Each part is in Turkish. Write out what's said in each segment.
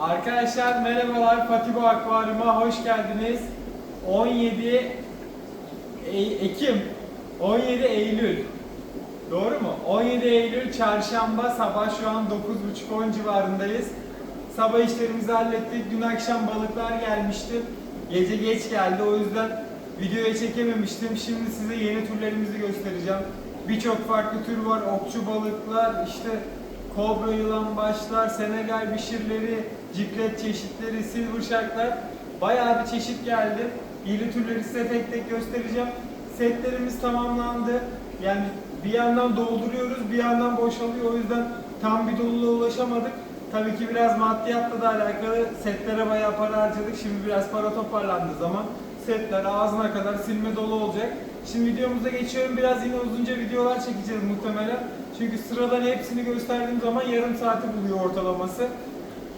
Arkadaşlar merhabalar Patibo Akvaryum'a hoş geldiniz. 17 E- Ekim, 17 Eylül. Doğru mu? 17 Eylül çarşamba sabah şu an 9.30-10 civarındayız. Sabah işlerimizi hallettik. Dün akşam balıklar gelmişti. Gece geç geldi o yüzden videoya çekememiştim. Şimdi size yeni türlerimizi göstereceğim. Birçok farklı tür var. Okçu balıklar, işte kobra yılan başlar, Senegal bişirleri, ciklet çeşitleri, silver sharklar. Bayağı bir çeşit geldi. Yeni türleri size tek tek göstereceğim. Setlerimiz tamamlandı. Yani bir yandan dolduruyoruz, bir yandan boşalıyor. O yüzden tam bir doluluğa ulaşamadık. Tabii ki biraz maddiyatla da alakalı setlere bayağı para harcadık. Şimdi biraz para toparlandığı zaman setler ağzına kadar silme dolu olacak. Şimdi videomuza geçiyorum. Biraz yine uzunca videolar çekeceğiz muhtemelen. Çünkü sıradan hepsini gösterdiğim zaman yarım saati buluyor ortalaması.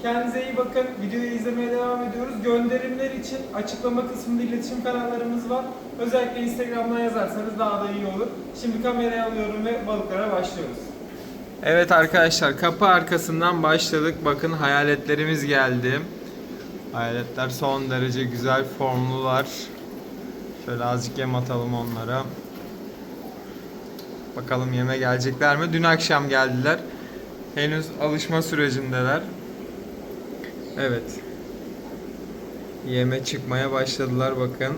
Kendinize iyi bakın. Videoyu izlemeye devam ediyoruz. Gönderimler için açıklama kısmında iletişim kanallarımız var. Özellikle Instagram'dan yazarsanız daha da iyi olur. Şimdi kamerayı alıyorum ve balıklara başlıyoruz. Evet arkadaşlar kapı arkasından başladık. Bakın hayaletlerimiz geldi. Hayaletler son derece güzel formlular. Şöyle azıcık yem atalım onlara. Bakalım yeme gelecekler mi? Dün akşam geldiler. Henüz alışma sürecindeler. Evet. Yeme çıkmaya başladılar bakın.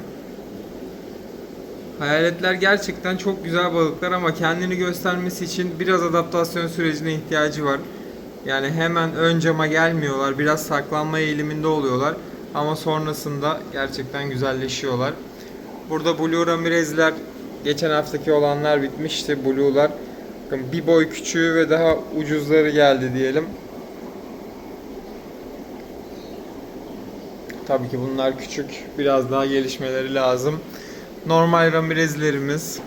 Hayaletler gerçekten çok güzel balıklar ama kendini göstermesi için biraz adaptasyon sürecine ihtiyacı var. Yani hemen ön cama gelmiyorlar. Biraz saklanma eğiliminde oluyorlar. Ama sonrasında gerçekten güzelleşiyorlar. Burada Blue Ramirez'ler geçen haftaki olanlar bitmişti. Blue'lar bir boy küçüğü ve daha ucuzları geldi diyelim. Tabii ki bunlar küçük. Biraz daha gelişmeleri lazım. Normal Ramirez'lerimiz.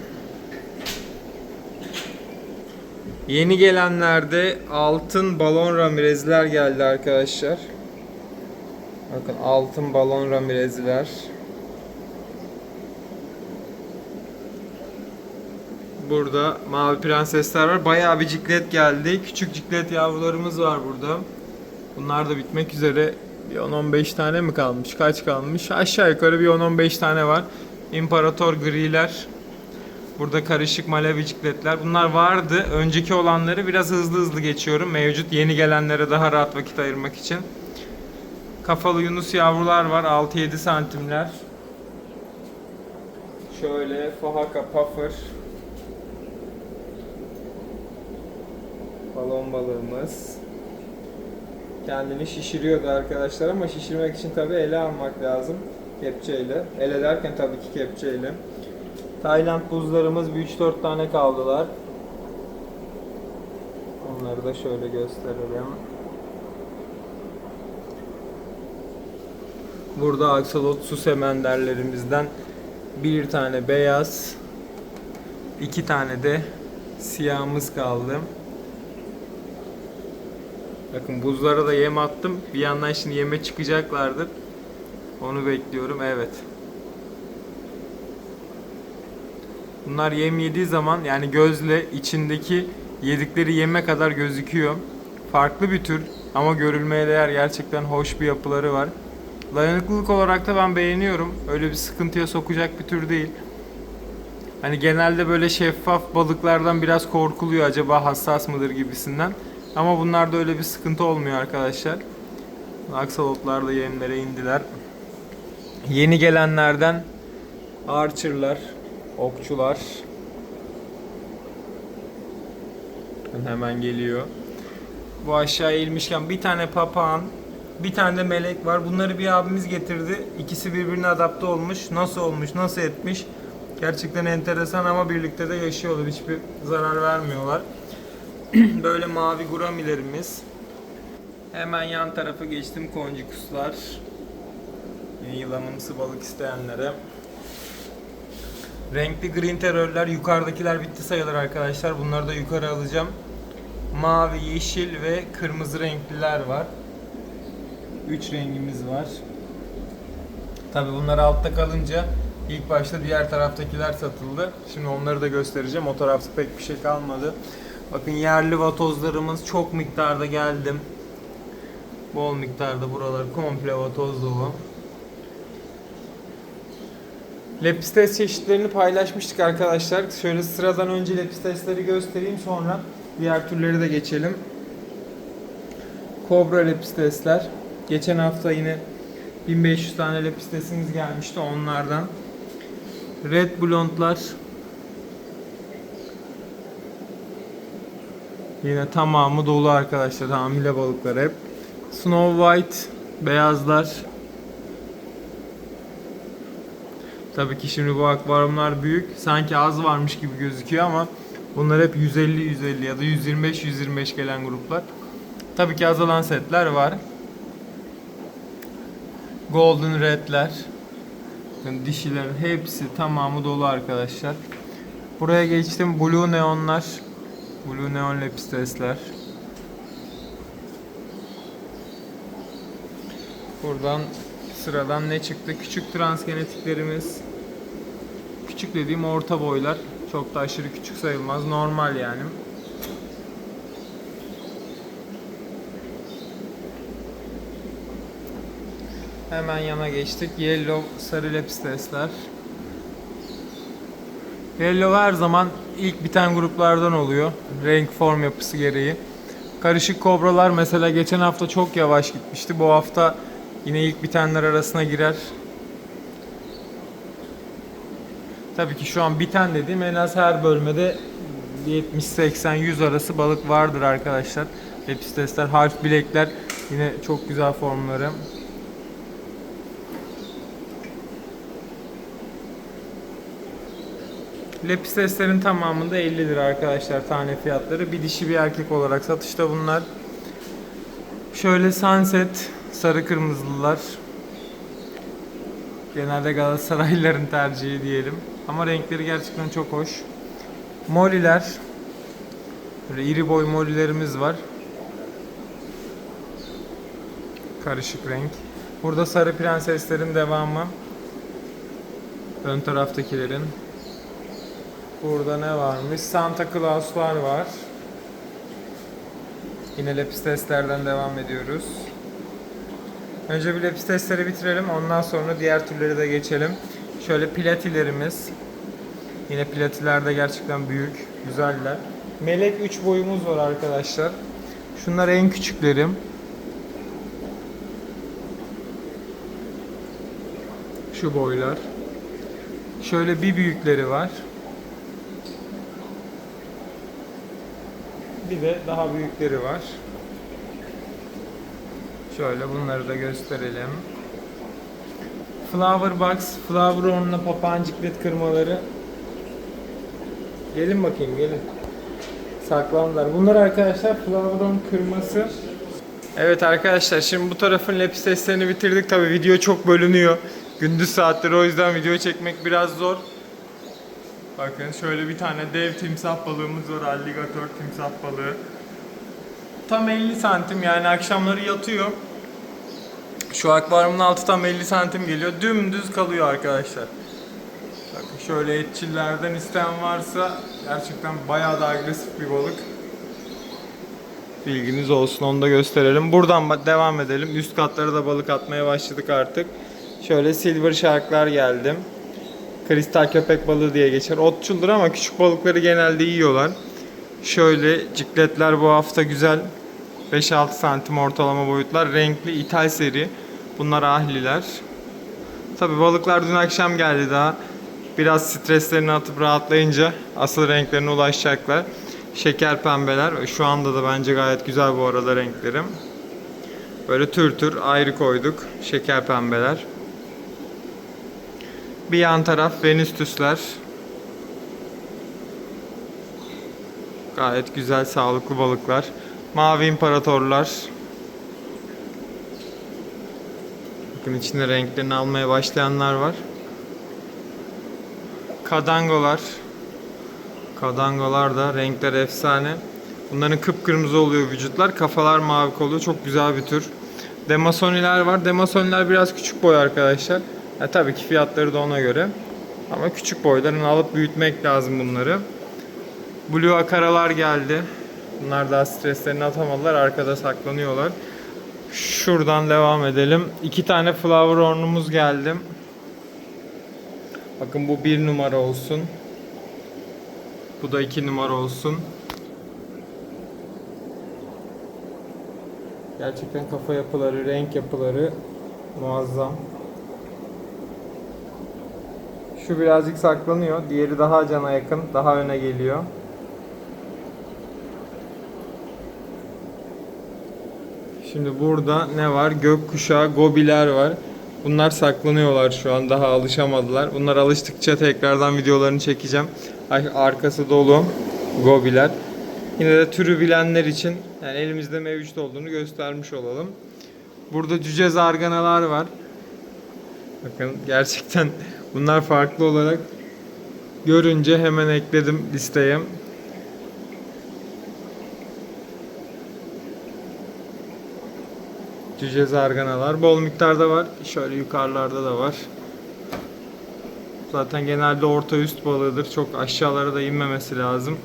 Yeni gelenlerde altın balon Ramirez'ler geldi arkadaşlar. Bakın altın balon Ramirez'ler. Burada mavi prensesler var. Bayağı bir ciklet geldi. Küçük ciklet yavrularımız var burada. Bunlar da bitmek üzere. Bir 10-15 tane mi kalmış? Kaç kalmış? Aşağı yukarı bir 10-15 tane var. İmparator griler. Burada karışık malevi cikletler. Bunlar vardı. Önceki olanları biraz hızlı hızlı geçiyorum. Mevcut yeni gelenlere daha rahat vakit ayırmak için. Kafalı yunus yavrular var. 6-7 santimler. Şöyle Fahaka Puffer. Balon balığımız. Kendini şişiriyordu arkadaşlar ama şişirmek için tabi ele almak lazım. Kepçeyle. Ele derken tabii ki kepçeyle. Tayland buzlarımız bir 3-4 tane kaldılar. Onları da şöyle gösterelim. Burada aksolot su semenderlerimizden bir tane beyaz, iki tane de siyahımız kaldı. Bakın buzlara da yem attım. Bir yandan şimdi yeme çıkacaklardır. Onu bekliyorum. Evet. Bunlar yem yediği zaman yani gözle içindeki yedikleri yeme kadar gözüküyor. Farklı bir tür ama görülmeye değer gerçekten hoş bir yapıları var. Dayanıklılık olarak da ben beğeniyorum. Öyle bir sıkıntıya sokacak bir tür değil. Hani genelde böyle şeffaf balıklardan biraz korkuluyor acaba hassas mıdır gibisinden. Ama bunlarda öyle bir sıkıntı olmuyor arkadaşlar. Aksalotlar da yemlere indiler. Yeni gelenlerden Archer'lar, okçular. Hemen geliyor. Bu aşağıya eğilmişken bir tane papağan, bir tane de melek var. Bunları bir abimiz getirdi. İkisi birbirine adapte olmuş. Nasıl olmuş, nasıl etmiş? Gerçekten enteresan ama birlikte de yaşıyorlar. Hiçbir zarar vermiyorlar. Böyle mavi guramilerimiz. Hemen yan tarafa geçtim konjikuslar. Yine yılanımsı balık isteyenlere. Renkli green terörler yukarıdakiler bitti sayılır arkadaşlar. Bunları da yukarı alacağım. Mavi, yeşil ve kırmızı renkliler var. 3 rengimiz var. Tabi bunlar altta kalınca ilk başta diğer taraftakiler satıldı. Şimdi onları da göstereceğim. O tarafta pek bir şey kalmadı. Bakın yerli vatozlarımız çok miktarda geldim. Bol miktarda buralar komple o toz dolu. Lepistes çeşitlerini paylaşmıştık arkadaşlar. Şöyle sıradan önce lepistesleri göstereyim sonra diğer türleri de geçelim. Kobra lepistesler. Geçen hafta yine 1500 tane lepistesimiz gelmişti onlardan. Red blondlar. Yine tamamı dolu arkadaşlar. Hamile balıklar hep. Snow White beyazlar. Tabii ki şimdi bu akvaryumlar büyük. Sanki az varmış gibi gözüküyor ama bunlar hep 150-150 ya da 125-125 gelen gruplar. Tabii ki azalan setler var. Golden Red'ler. Bakın dişilerin hepsi tamamı dolu arkadaşlar. Buraya geçtim. Blue Neon'lar. Blue Neon Lepistes'ler. Buradan sıradan ne çıktı? Küçük transgenetiklerimiz. Küçük dediğim orta boylar. Çok da aşırı küçük sayılmaz. Normal yani. Hemen yana geçtik. Yellow sarı lepistesler. Yellow her zaman ilk biten gruplardan oluyor. Renk form yapısı gereği. Karışık kobralar mesela geçen hafta çok yavaş gitmişti. Bu hafta yine ilk bitenler arasına girer. Tabii ki şu an biten dediğim en az her bölmede 70, 80, 100 arası balık vardır arkadaşlar. Lepistesler, harf bilekler yine çok güzel formları. Lepisteslerin tamamında 50 lira arkadaşlar tane fiyatları. Bir dişi bir erkek olarak satışta bunlar. Şöyle sunset sarı kırmızılılar. Genelde Galatasaraylıların tercihi diyelim. Ama renkleri gerçekten çok hoş. Moliler. Böyle iri boy molilerimiz var. Karışık renk. Burada sarı prenseslerin devamı. Ön taraftakilerin. Burada ne varmış? Santa Claus'lar var. Yine lepisteslerden devam ediyoruz. Önce bir lepistesleri bitirelim. Ondan sonra diğer türleri de geçelim. Şöyle platilerimiz. Yine platiler de gerçekten büyük. Güzeller. Melek 3 boyumuz var arkadaşlar. Şunlar en küçüklerim. Şu boylar. Şöyle bir büyükleri var. Bir de daha büyükleri var. Şöyle bunları da gösterelim. Flower Box, Flower Horn'la papağan ciklet kırmaları. Gelin bakayım gelin. Saklandılar. Bunlar arkadaşlar Flower Horn kırması. Evet arkadaşlar şimdi bu tarafın lepisteslerini bitirdik. Tabi video çok bölünüyor. Gündüz saatleri o yüzden video çekmek biraz zor. Bakın şöyle bir tane dev timsah balığımız var. Alligatör timsah balığı. Tam 50 santim yani akşamları yatıyor. Şu akvaryumun altı tam 50 santim geliyor. Dümdüz kalıyor arkadaşlar. Bakın şöyle etçillerden isteyen varsa gerçekten bayağı da agresif bir balık. Bilginiz olsun onu da gösterelim. Buradan devam edelim. Üst katlara da balık atmaya başladık artık. Şöyle silver sharklar geldim. Kristal köpek balığı diye geçer. Otçuldur ama küçük balıkları genelde yiyorlar. Şöyle cikletler bu hafta güzel. 5-6 santim ortalama boyutlar. Renkli ithal seri. Bunlar ahliler. Tabi balıklar dün akşam geldi daha. Biraz streslerini atıp rahatlayınca asıl renklerine ulaşacaklar. Şeker pembeler. Şu anda da bence gayet güzel bu arada renklerim. Böyle tür tür ayrı koyduk. Şeker pembeler. Bir yan taraf Venüstüsler. Gayet güzel sağlıklı balıklar. Mavi imparatorlar. Bakın içinde renklerini almaya başlayanlar var. Kadangolar. Kadangolar da renkler efsane. Bunların kıpkırmızı oluyor vücutlar. Kafalar mavi oluyor. Çok güzel bir tür. Demasoniler var. Demasoniler biraz küçük boy arkadaşlar. Ya tabii ki fiyatları da ona göre. Ama küçük boylarını alıp büyütmek lazım bunları. Blue akaralar geldi. Bunlar daha streslerini atamadılar. Arkada saklanıyorlar. Şuradan devam edelim. İki tane flower horn'umuz geldi. Bakın bu bir numara olsun. Bu da iki numara olsun. Gerçekten kafa yapıları, renk yapıları muazzam. Şu birazcık saklanıyor. Diğeri daha cana yakın, daha öne geliyor. Şimdi burada ne var? Gökkuşağı, gobiler var. Bunlar saklanıyorlar şu an. Daha alışamadılar. Bunlar alıştıkça tekrardan videolarını çekeceğim. Ay, Arkası dolu gobiler. Yine de türü bilenler için yani elimizde mevcut olduğunu göstermiş olalım. Burada cüce zarganalar var. Bakın gerçekten bunlar farklı olarak görünce hemen ekledim listeye. Cüce zarganalar bol miktarda var. Şöyle yukarılarda da var. Zaten genelde orta üst balığıdır. Çok aşağılara da inmemesi lazım.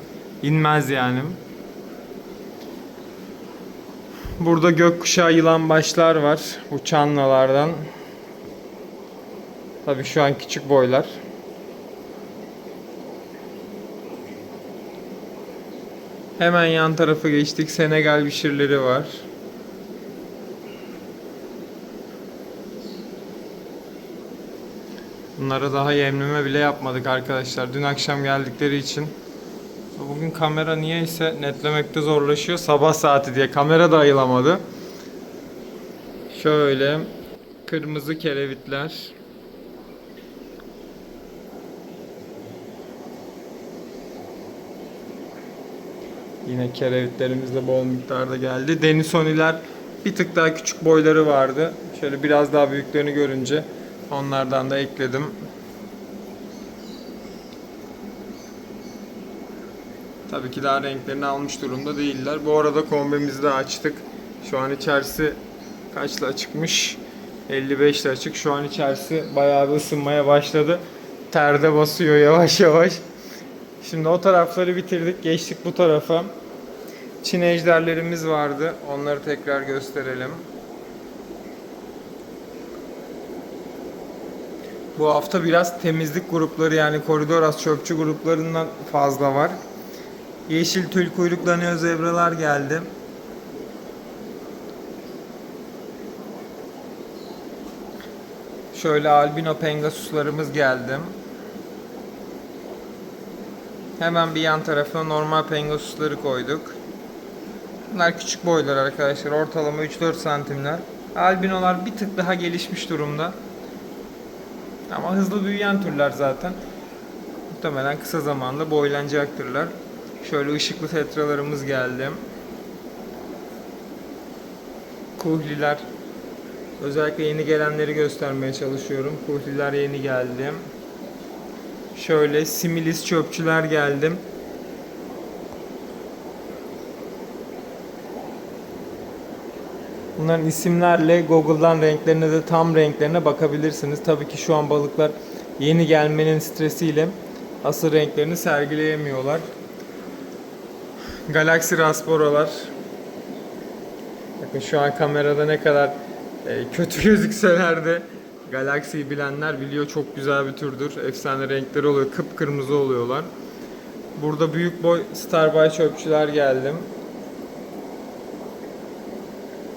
İnmez yani. Burada gökkuşağı yılan başlar var. Bu çanlalardan. Tabii şu an küçük boylar. Hemen yan tarafa geçtik. Senegal bişirleri var. Bunlara daha yemleme bile yapmadık arkadaşlar. Dün akşam geldikleri için. Bugün kamera niyeyse netlemekte zorlaşıyor. Sabah saati diye kamera da ayılamadı. Şöyle kırmızı kerevitler. Yine kerevitlerimiz de bol miktarda geldi. Denisoniler bir tık daha küçük boyları vardı. Şöyle biraz daha büyüklerini görünce onlardan da ekledim. Tabii ki daha renklerini almış durumda değiller. Bu arada kombimizi de açtık. Şu an içerisi kaçla açıkmış? 55 ile açık. Şu an içerisi bayağı bir ısınmaya başladı. Terde basıyor yavaş yavaş. Şimdi o tarafları bitirdik. Geçtik bu tarafa. Çin ejderlerimiz vardı. Onları tekrar gösterelim. Bu hafta biraz temizlik grupları yani koridor az çöpçü gruplarından fazla var. Yeşil tül kuyruklanıyor zebralar geldi. Şöyle albino pengasuslarımız geldi. Hemen bir yan tarafına normal pengasusları koyduk. Bunlar küçük boylar arkadaşlar. Ortalama 3-4 santimler. Albinolar bir tık daha gelişmiş durumda. Ama hızlı büyüyen türler zaten. Muhtemelen kısa zamanda boylanacaktırlar. Şöyle ışıklı tetralarımız geldi. Kuhliler. Özellikle yeni gelenleri göstermeye çalışıyorum. Kuhliler yeni geldi. Şöyle similis çöpçüler geldim. Bunların isimlerle Google'dan renklerine de tam renklerine bakabilirsiniz. Tabii ki şu an balıklar yeni gelmenin stresiyle asıl renklerini sergileyemiyorlar. Galaxy Rasporalar. Bakın şu an kamerada ne kadar e, kötü gözükseler de Galaxy'yi bilenler biliyor çok güzel bir türdür. Efsane renkleri oluyor. Kıpkırmızı oluyorlar. Burada büyük boy Starbuy çöpçüler geldim.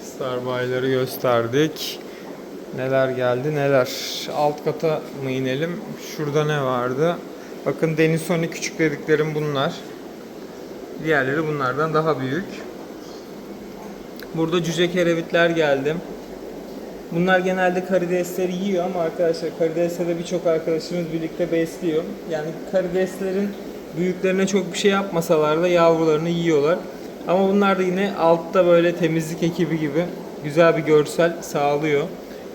Starbuy'ları gösterdik. Neler geldi neler. Alt kata mı inelim? Şurada ne vardı? Bakın Denisoni küçük dediklerim bunlar. Diğerleri bunlardan daha büyük. Burada cüce kerevitler geldim. Bunlar genelde karidesleri yiyor ama arkadaşlar karidesle birçok arkadaşımız birlikte besliyor. Yani karideslerin büyüklerine çok bir şey yapmasalar da yavrularını yiyorlar. Ama bunlar da yine altta böyle temizlik ekibi gibi güzel bir görsel sağlıyor.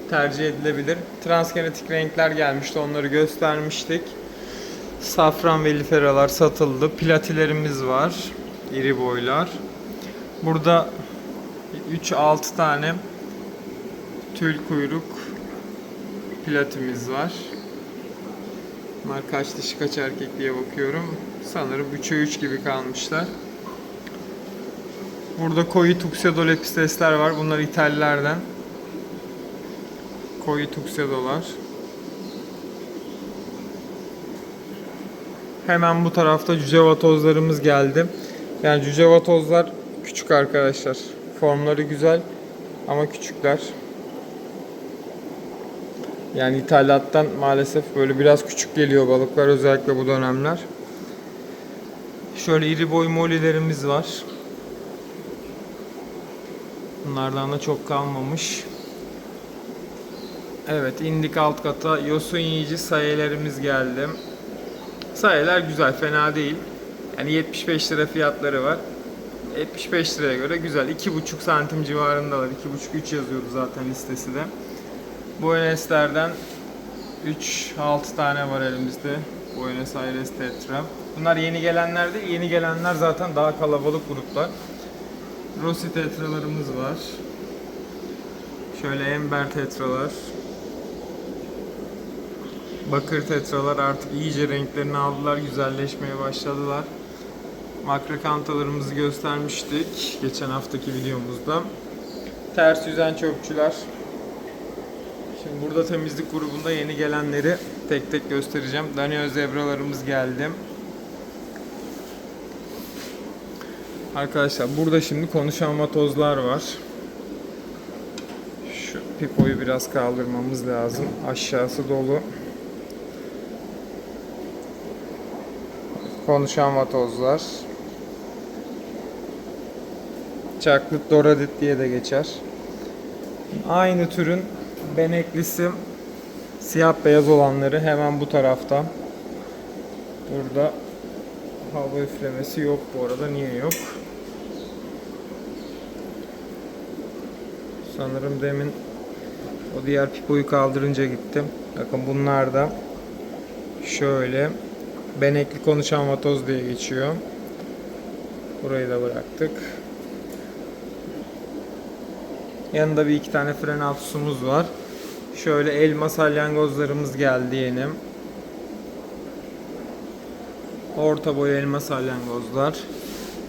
Tercih edilebilir. Transgenetik renkler gelmişti onları göstermiştik. Safran ve liferalar satıldı. Platilerimiz var. İri boylar. Burada 3-6 tane tül kuyruk platimiz var. Bunlar kaç dişi kaç erkek diye bakıyorum. Sanırım 3'e 3 gibi kalmışlar. Burada koyu tuxedo lepistesler var. Bunlar İtalyalardan. Koyu tuxedolar. Hemen bu tarafta cüceva tozlarımız geldi. Yani cüceva tozlar küçük arkadaşlar. Formları güzel ama küçükler. Yani ithalattan maalesef böyle biraz küçük geliyor balıklar özellikle bu dönemler. Şöyle iri boy molilerimiz var. Bunlardan da çok kalmamış. Evet indik alt kata yosun yiyici sayelerimiz geldi. Sayeler güzel fena değil. Yani 75 lira fiyatları var. 75 liraya göre güzel. 2,5 santim civarındalar. 2,5-3 yazıyordu zaten listesi de. Buenos Aires'lerden 3-6 tane var elimizde. Buenos Aires Tetra. Bunlar yeni gelenler değil. Yeni gelenler zaten daha kalabalık gruplar. Rossi tetralarımız var. Şöyle ember tetralar. Bakır tetralar artık iyice renklerini aldılar, güzelleşmeye başladılar. Makrakantalarımızı göstermiştik geçen haftaki videomuzda. Ters yüzen çöpçüler. Burada temizlik grubunda yeni gelenleri tek tek göstereceğim. Daniel zebralarımız geldi. Arkadaşlar burada şimdi konuşan matozlar var. Şu pipoyu biraz kaldırmamız lazım. Aşağısı dolu. Konuşan vatozlar. Chocolate Doradit diye de geçer. Aynı türün beneklisi siyah beyaz olanları hemen bu tarafta. Burada hava üflemesi yok bu arada. Niye yok? Sanırım demin o diğer pipoyu kaldırınca gittim. Bakın bunlar da şöyle benekli konuşan vatoz diye geçiyor. Burayı da bıraktık. Yanında bir iki tane fren altusumuz var. Şöyle elma salyangozlarımız geldi yeni. Orta boy elma salyangozlar.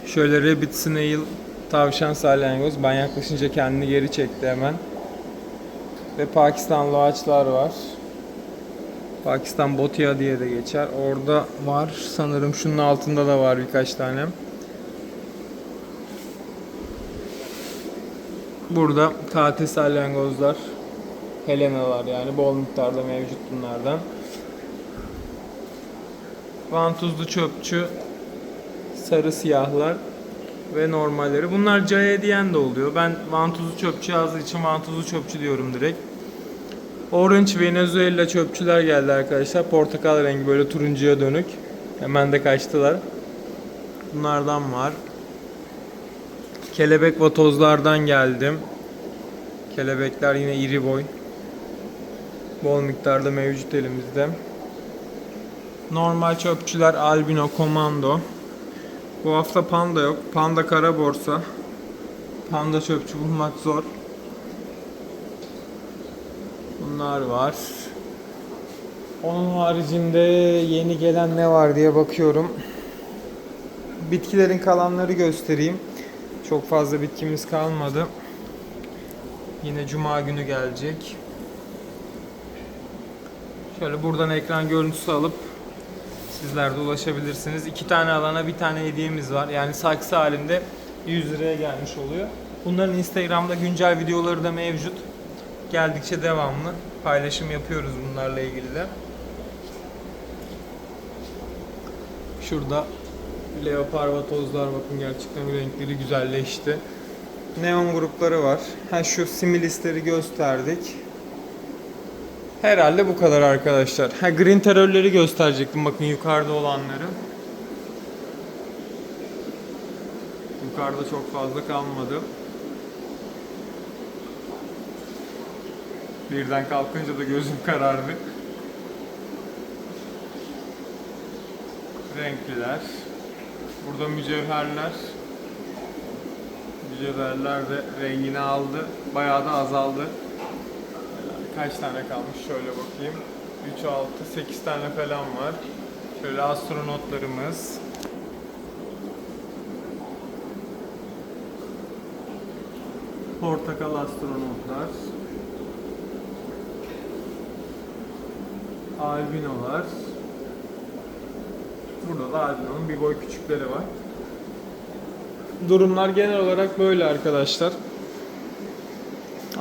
Şöyle rabbit snail tavşan salyangoz. Ben yaklaşınca kendini geri çekti hemen. Ve Pakistanlı ağaçlar var. Pakistan Botia diye de geçer. Orada var. Sanırım şunun altında da var birkaç tane. Burada KT salyangozlar, Helenalar yani bol miktarda mevcut bunlardan. Vantuzlu çöpçü, sarı siyahlar ve normalleri. Bunlar Caye diyen de oluyor. Ben vantuzlu çöpçü yazdığı için vantuzlu çöpçü diyorum direkt. Orange Venezuela çöpçüler geldi arkadaşlar. Portakal rengi böyle turuncuya dönük. Hemen de kaçtılar. Bunlardan var. Kelebek vatozlardan geldim. Kelebekler yine iri boy. Bol miktarda mevcut elimizde. Normal çöpçüler albino komando. Bu hafta panda yok. Panda kara borsa. Panda çöpçü bulmak zor. Bunlar var. Onun haricinde yeni gelen ne var diye bakıyorum. Bitkilerin kalanları göstereyim. Çok fazla bitkimiz kalmadı. Yine cuma günü gelecek. Şöyle buradan ekran görüntüsü alıp sizler de ulaşabilirsiniz. İki tane alana bir tane hediyemiz var. Yani saksı halinde 100 liraya gelmiş oluyor. Bunların Instagram'da güncel videoları da mevcut. Geldikçe devamlı paylaşım yapıyoruz bunlarla ilgili de. Şurada leopar vatozlar bakın gerçekten renkleri güzelleşti. Neon grupları var. Ha şu similisleri gösterdik. Herhalde bu kadar arkadaşlar. Ha green terörleri gösterecektim bakın yukarıda olanları. Yukarıda çok fazla kalmadı. Birden kalkınca da gözüm karardı. Renkliler. Burada mücevherler. Mücevherler de rengini aldı. Bayağı da azaldı. Kaç tane kalmış şöyle bakayım. 3, 6, 8 tane falan var. Şöyle astronotlarımız. Portakal astronotlar. Albinolar. Burada da albinonun bir boy küçükleri var. Durumlar genel olarak böyle arkadaşlar.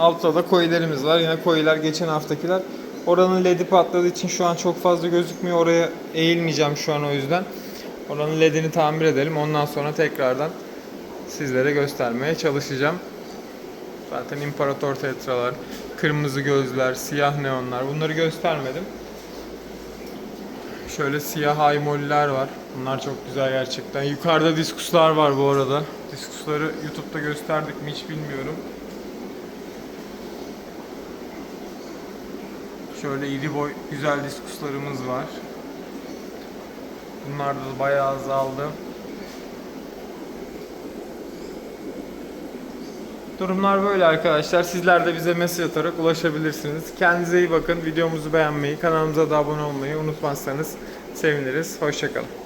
Altta da koyilerimiz var. Yine koyiler geçen haftakiler. Oranın ledi patladığı için şu an çok fazla gözükmüyor. Oraya eğilmeyeceğim şu an o yüzden. Oranın ledini tamir edelim. Ondan sonra tekrardan sizlere göstermeye çalışacağım. Zaten imparator tetralar, kırmızı gözler, siyah neonlar bunları göstermedim. Şöyle siyah aymoliler var. Bunlar çok güzel gerçekten. Yukarıda diskuslar var bu arada. Diskusları YouTube'da gösterdik mi hiç bilmiyorum. Şöyle iri boy güzel diskuslarımız var. Bunlar da bayağı azaldı. Durumlar böyle arkadaşlar. Sizler de bize mesaj atarak ulaşabilirsiniz. Kendinize iyi bakın. Videomuzu beğenmeyi, kanalımıza da abone olmayı unutmazsanız seviniriz. Hoşçakalın.